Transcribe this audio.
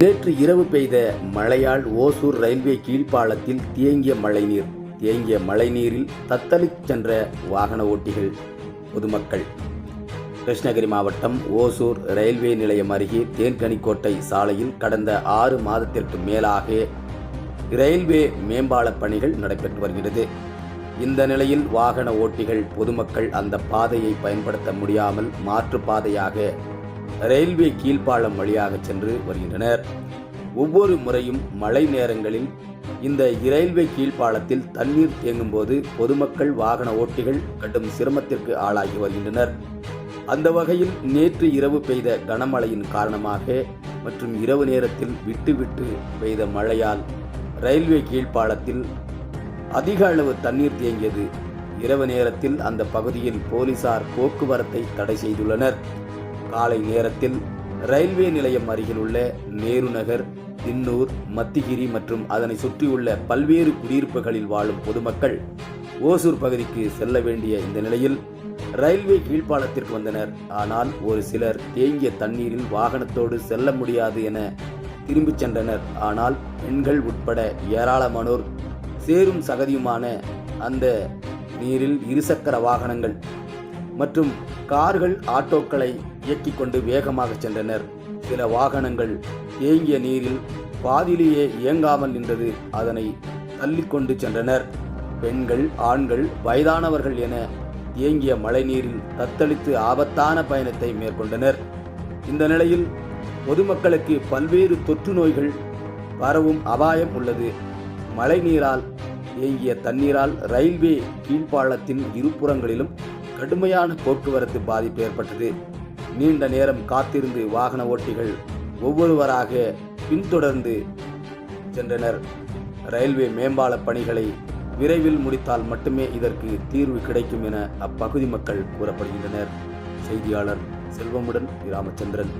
நேற்று இரவு பெய்த மழையால் ஓசூர் ரயில்வே கீழ்ப்பாலத்தில் தேங்கிய மழைநீர். தேங்கிய மழைநீரில் தத்தளிச் சென்ற வாகன ஓட்டிகள் பொதுமக்கள். கிருஷ்ணகிரி மாவட்டம் ஓசூர் ரயில்வே நிலையம் அருகே தேன்கனிக்கோட்டை சாலையில் கடந்த ஆறு மாதத்திற்கு மேலாக ரயில்வே மேம்பால பணிகள் நடைபெற்று வருகிறது. இந்த நிலையில் வாகன ஓட்டிகள் பொதுமக்கள் அந்த பாதையை பயன்படுத்த முடியாமல் மாற்று பாதையாக ரயில்வே கீழ்ப்பாலம் வழியாக சென்று வருகின்றனர். ஒவ்வொரு முறையும் மழை நேரங்களில் இந்த ரயில்வே கீழ்ப்பாலத்தில் தண்ணீர் தேங்கும் போது பொதுமக்கள் வாகன ஓட்டிகள் கடும் சிரமத்திற்கு ஆளாகி வருகின்றனர். அந்த வகையில் நேற்று இரவு பெய்த கனமழையின் காரணமாக மற்றும் இரவு நேரத்தில் விட்டு விட்டு பெய்த மழையால் ரயில்வே கீழ்ப்பாலத்தில் அதிக அளவு தண்ணீர் தேங்கியது. இரவு நேரத்தில் அந்த பகுதியில் போலீசார் போக்குவரத்தை தடை செய்துள்ளனர். காலை நேரத்தில் ரயில்வே நிலையம் அருகில் உள்ள நேரு நகர் தின்னூர் மத்திகிரி மற்றும் அதனை சுற்றியுள்ள பல்வேறு குடியிருப்புகளில் வாழும் பொதுமக்கள் ஓசூர் பகுதிக்கு செல்ல வேண்டிய இந்த நிலையில் ரயில்வே கீழ்ப்பாலத்திற்கு வந்தனர். ஆனால் ஒரு சிலர் தேங்கிய தண்ணீரில் வாகனத்தோடு செல்ல முடியாது என திரும்பிச் சென்றனர். ஆனால் பெண்கள் உட்பட ஏராளமானோர் சேரும் சகதியுமான அந்த நீரில் இருசக்கர வாகனங்கள் மற்றும் கார்கள் ஆட்டோக்களை இயக்கிக் கொண்டு வேகமாக சென்றனர். சில வாகனங்கள் தேங்கிய நீரில் பாதியிலேயே இயங்காமல் நின்றது. அதனை தள்ளிக்கொண்டு சென்றனர். பெண்கள் ஆண்கள் வயதானவர்கள் என தேங்கிய மழைநீரில் தத்தளித்து ஆபத்தான பயணத்தை மேற்கொண்டனர். இந்த நிலையில் பொதுமக்களுக்கு பல்வேறு தொற்று நோய்கள் வரவும் அபாயம் உள்ளது. மழைநீரால் ஏங்கிய தண்ணீரால் ரயில்வே கீழ்ப்பாலத்தின் இருபுறங்களிலும் கடுமையான போக்குவரத்து பாதிப்பு ஏற்பட்டது. நீண்ட நேரம் காத்திருந்து வாகன ஓட்டிகள் ஒவ்வொருவராக பின்தொடர்ந்து சென்றனர். ரயில்வே மேம்பால பணிகளை விரைவில் முடித்தால் மட்டுமே இதற்கு தீர்வு கிடைக்கும் என அப்பகுதி மக்கள் கூறப்படுகின்றனர். செய்தியாளர் செல்வமுடன் ராமச்சந்திரன்